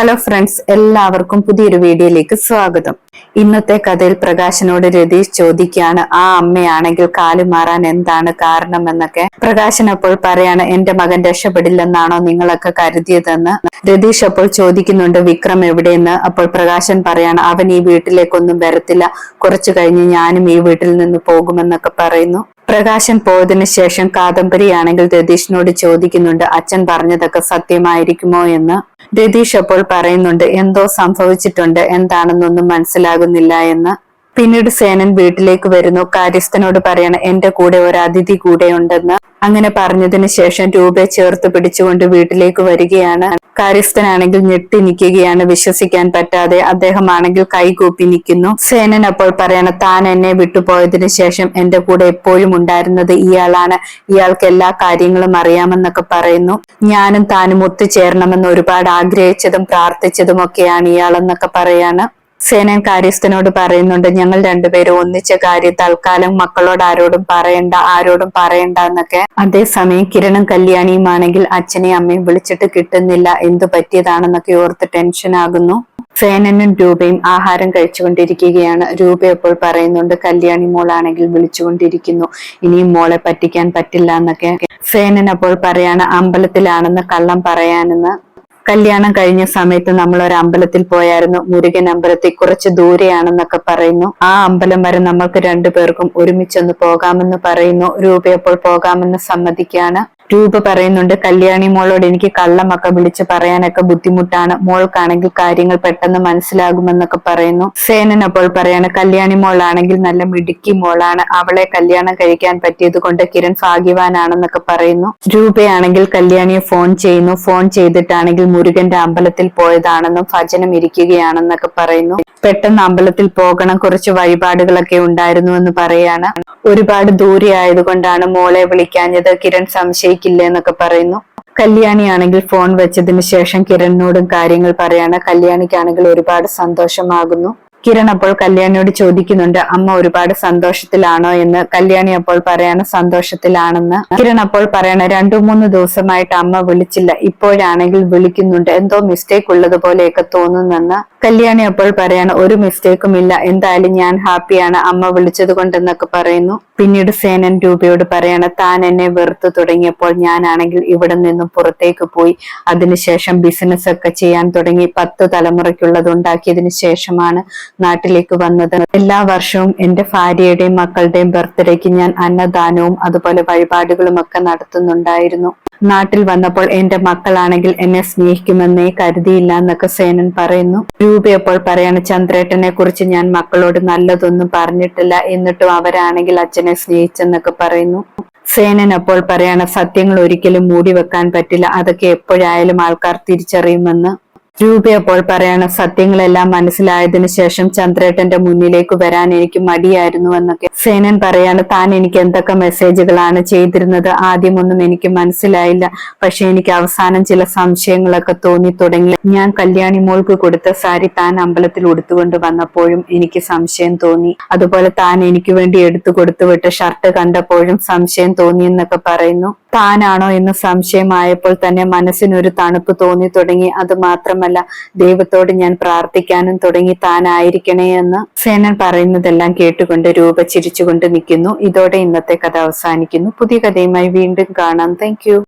Hello friends എല്ലാവർക്കും പുതിയൊരു വീഡിയോയിലേക്ക് സ്വാഗതം. ഇന്നത്തെ കഥയിൽ പ്രകാശനോട് രതീഷ് ചോദിക്കുകയാണ് ആ അമ്മയാണെങ്കിൽ കാലു മാറാൻ എന്താണ് കാരണം? എന്നൊക്കെ. പ്രകാശൻ അപ്പോൾ പറയാണ് എന്റെ മകൻ രക്ഷപ്പെടില്ലെന്നാണോ നിങ്ങളൊക്കെ കരുതിയതെന്ന്? രതീഷ് അപ്പോൾ ചോദിക്കുന്നുണ്ട് വിക്രം എവിടെയെന്ന്? അപ്പോൾ പ്രകാശൻ പറയാണ് അവൻ ഈ വീട്ടിലേക്കൊന്നും വരത്തില്ല. കുറച്ചു കഴിഞ്ഞ് ഞാനും ഈ വീട്ടിൽ നിന്ന് പോകുമെന്നൊക്കെ പറയുന്നു. പ്രകാശൻ പോയതിനു ശേഷം കാദംബരിയാണെങ്കിൽ രതീഷിനോട് ചോദിക്കുന്നുണ്ട് അച്ഛൻ പറഞ്ഞതൊക്കെ സത്യമായിരിക്കുമോ എന്ന്? രതീഷ് അപ്പോൾ പറയുന്നുണ്ട് എന്തോ സംഭവിച്ചിട്ടുണ്ട് എന്താണെന്നൊന്നും മനസ്സിലാകുന്നില്ല എന്ന്. പിന്നീട് സേനൻ വീട്ടിലേക്ക് വരുന്നു കാര്യസ്ഥനോട് പറയണം എന്റെ കൂടെ ഒരു അതിഥി കൂടെ ഉണ്ടെന്ന് അങ്ങനെ പറഞ്ഞതിന് ശേഷം രൂപയെ ചേർത്ത് പിടിച്ചുകൊണ്ട് വീട്ടിലേക്ക് വരികയാണ്. കാര്യസ്ഥനാണെങ്കിൽ ഞെട്ടി നിൽക്കുകയാണ്. വിശ്വസിക്കാൻ പറ്റാതെ അദ്ദേഹമാണെങ്കിൽ കൈകൂപ്പി നിൽക്കുന്നു. സേനൻ അപ്പോൾ പറയണം താൻ എന്നെ വിട്ടുപോയതിനു ശേഷം എന്റെ കൂടെ എപ്പോഴും ഉണ്ടായിരുന്നത് ഇയാളാണ്. ഇയാൾക്ക് എല്ലാ കാര്യങ്ങളും അറിയാമെന്നൊക്കെ പറയുന്നു. ഞാനും താനും ഒത്തുചേരണമെന്ന് ഒരുപാട് ആഗ്രഹിച്ചതും പ്രാർത്ഥിച്ചതും ഒക്കെയാണ് ഇയാളെന്നൊക്കെ പറയാണ്. സേനൻ കാര്യസ്ഥനോട് പറയുന്നുണ്ട് ഞങ്ങൾ രണ്ടുപേരും ഒന്നിച്ച കാര്യം തൽക്കാലം മക്കളോട് ആരോടും പറയണ്ട ആരോടും പറയണ്ട എന്നൊക്കെ. അതേസമയം കിരണും കല്യാണിയുമാണെങ്കിൽ അച്ഛനെയും അമ്മയും വിളിച്ചിട്ട് കിട്ടുന്നില്ല എന്തു പറ്റിയതാണെന്നൊക്കെ ഓർത്ത് ടെൻഷൻ ആകുന്നു. സേനനും രൂപയും ആഹാരം കഴിച്ചുകൊണ്ടിരിക്കുകയാണ്. രൂപ അപ്പോൾ പറയുന്നുണ്ട് കല്യാണി മോളാണെങ്കിൽ വിളിച്ചുകൊണ്ടിരിക്കുന്നു ഇനിയും മോളെ പറ്റിക്കാൻ പറ്റില്ല എന്നൊക്കെ. സേനൻ അപ്പോൾ പറയാണ് അമ്പലത്തിലാണെന്ന് കള്ളം പറയാനെന്ന്. കല്യാണം കഴിഞ്ഞ സമയത്ത് നമ്മൾ ഒരു അമ്പലത്തിൽ പോയായിരുന്നു. മുരുകൻ അമ്പലത്തിൽ കുറച്ച് ദൂരെയാണെന്നൊക്കെ പറയുന്നു. ആ അമ്പലം വരെ നമ്മൾക്ക് രണ്ടുപേർക്കും ഒരുമിച്ചൊന്ന് പോകാമെന്ന് പറയുന്നു. രൂപയപ്പോൾ പോകാമെന്ന് സമ്മതിക്കാണ് രൂപ പറയുന്നുണ്ട് കല്യാണി മോളോട് എനിക്ക് കള്ളമൊക്കെ വിളിച്ച് പറയാനൊക്കെ ബുദ്ധിമുട്ടാണ്. മോൾക്കാണെങ്കിൽ കാര്യങ്ങൾ പെട്ടെന്ന് മനസ്സിലാകുമെന്നൊക്കെ പറയുന്നു. സേനൻ അപ്പോൾ പറയാണ് കല്യാണി മോളാണെങ്കിൽ നല്ല മിടുക്കി മോളാണ്. അവളെ കല്യാണം കഴിക്കാൻ പറ്റിയത് കൊണ്ട് കിരൺ ഭാഗ്യവാനാണെന്നൊക്കെ പറയുന്നു. രൂപയാണെങ്കിൽ കല്യാണിയെ ഫോൺ ചെയ്യുന്നു. ഫോൺ ചെയ്തിട്ടാണെങ്കിൽ മുരുകന്റെ അമ്പലത്തിൽ പോയതാണെന്നും ഭജനം ഇരിക്കുകയാണെന്നൊക്കെ പറയുന്നു. പെട്ടെന്ന് അമ്പലത്തിൽ പോകണം. കുറച്ച് വഴിപാടുകളൊക്കെ ഉണ്ടായിരുന്നു എന്ന് പറയാണ്. ഒരുപാട് ദൂരെ ആയതുകൊണ്ടാണ് മോളെ വിളിക്കാഞ്ഞത്. കിരൺ സംശയിക്കില്ല എന്നൊക്കെ പറയുന്നു. കല്യാണിയാണെങ്കിൽ ഫോൺ വെച്ചതിന് ശേഷം കിരണിനോടും കാര്യങ്ങൾ പറയാണ്. കല്യാണിക്കാണെങ്കിൽ ഒരുപാട് സന്തോഷമാകുന്നു. കിരൺ അപ്പോൾ കല്യാണിയോട് ചോദിക്കുന്നുണ്ട് അമ്മ ഒരുപാട് സന്തോഷത്തിലാണോ? എന്ന് കല്യാണി അപ്പോൾ പറയാണ് സന്തോഷത്തിലാണെന്ന്. കിരൺ അപ്പോൾ പറയണ രണ്ടു മൂന്ന് ദിവസമായിട്ട് അമ്മ വിളിച്ചില്ല. ഇപ്പോഴാണെങ്കിൽ വിളിക്കുന്നുണ്ട്. എന്തോ മിസ്റ്റേക്ക് ഉള്ളതുപോലെയൊക്കെ തോന്നുന്നെന്ന് കല്യാണി അപ്പോൾ പറയാണ് ഒരു മിസ്റ്റേക്കും ഇല്ല. എന്തായാലും ഞാൻ ഹാപ്പിയാണ് അമ്മ വിളിച്ചത് കൊണ്ടെന്നൊക്കെ പറയുന്നു. പിന്നീട് സേനൻ രൂപയോട് പറയാണ് താൻ എന്നെ വെറുത്തു തുടങ്ങിയപ്പോൾ ഞാനാണെങ്കിൽ ഇവിടെ നിന്നും പുറത്തേക്ക് പോയി. അതിനുശേഷം ബിസിനസ് ഒക്കെ ചെയ്യാൻ തുടങ്ങി. പത്ത് തലമുറയ്ക്കുള്ളത് ഉണ്ടാക്കിയതിനു ശേഷമാണ് നാട്ടിലേക്ക് വന്നത്. എല്ലാ വർഷവും എന്റെ ഭാര്യയുടെയും മക്കളുടെയും ബർത്ത്ഡേക്ക് ഞാൻ അന്നദാനവും അതുപോലെ വഴിപാടുകളും ഒക്കെ നടത്തുന്നുണ്ടായിരുന്നു. നാട്ടിൽ വന്നപ്പോൾ എന്റെ മക്കളാണെങ്കിൽ എന്നെ സ്നേഹിക്കുമെന്നേ കരുതിയില്ല എന്നൊക്കെ സേനൻ പറയുന്നു. രൂപയപ്പോൾ പറയാണ് ചന്ദ്രേട്ടനെ കുറിച്ച് ഞാൻ മക്കളോട് നല്ലതൊന്നും പറഞ്ഞിട്ടില്ല. എന്നിട്ടും അവരാണെങ്കിൽ അച്ഛനെ സ്നേഹിച്ചെന്നൊക്കെ പറയുന്നു. സേനൻ അപ്പോൾ പറയാണ് സത്യങ്ങൾ ഒരിക്കലും മൂടി വെക്കാൻ പറ്റില്ല. അതൊക്കെ എപ്പോഴായാലും ആൾക്കാർ തിരിച്ചറിയുമെന്ന്. രൂപ അപ്പോൾ പറയാണ് സത്യങ്ങളെല്ലാം മനസ്സിലായതിനു ശേഷം ചന്ദ്രേട്ടന്റെ മുന്നിലേക്ക് വരാൻ എനിക്ക് മടിയായിരുന്നു എന്നൊക്കെ. സേനൻ പറയാണ് താൻ എനിക്ക് എന്തൊക്കെ മെസ്സേജുകളാണ് ചെയ്തിരുന്നത് ആദ്യമൊന്നും എനിക്ക് മനസ്സിലായില്ല. പക്ഷെ എനിക്ക് അവസാനം ചില സംശയങ്ങളൊക്കെ തോന്നി തുടങ്ങി. ഞാൻ കല്യാണി മോൾക്ക് കൊടുത്ത സാരി താൻ അമ്പലത്തിൽ ഉടുത്തുകൊണ്ട് വന്നപ്പോഴും എനിക്ക് സംശയം തോന്നി. അതുപോലെ താൻ എനിക്ക് വേണ്ടി എടുത്തു കൊടുത്തു വിട്ട ഷർട്ട് കണ്ടപ്പോഴും സംശയം തോന്നി എന്നൊക്കെ പറയുന്നു. താനാണോ എന്ന് സംശയമായപ്പോൾ തന്നെ മനസ്സിനൊരു തണുപ്പ് തോന്നി തുടങ്ങി. അത് മാത്രമല്ല ദൈവത്തോട് ഞാൻ പ്രാർത്ഥിക്കാനും തുടങ്ങി താനായിരിക്കണേ എന്ന് സേനൻ പറയുന്നതെല്ലാം കേട്ടുകൊണ്ട് രൂപ ചിരിച്ചുകൊണ്ട് നിൽക്കുന്നു. ഇതോടെ ഇന്നത്തെ കഥ അവസാനിക്കുന്നു. പുതിയ കഥയുമായി വീണ്ടും കാണാം. താങ്ക്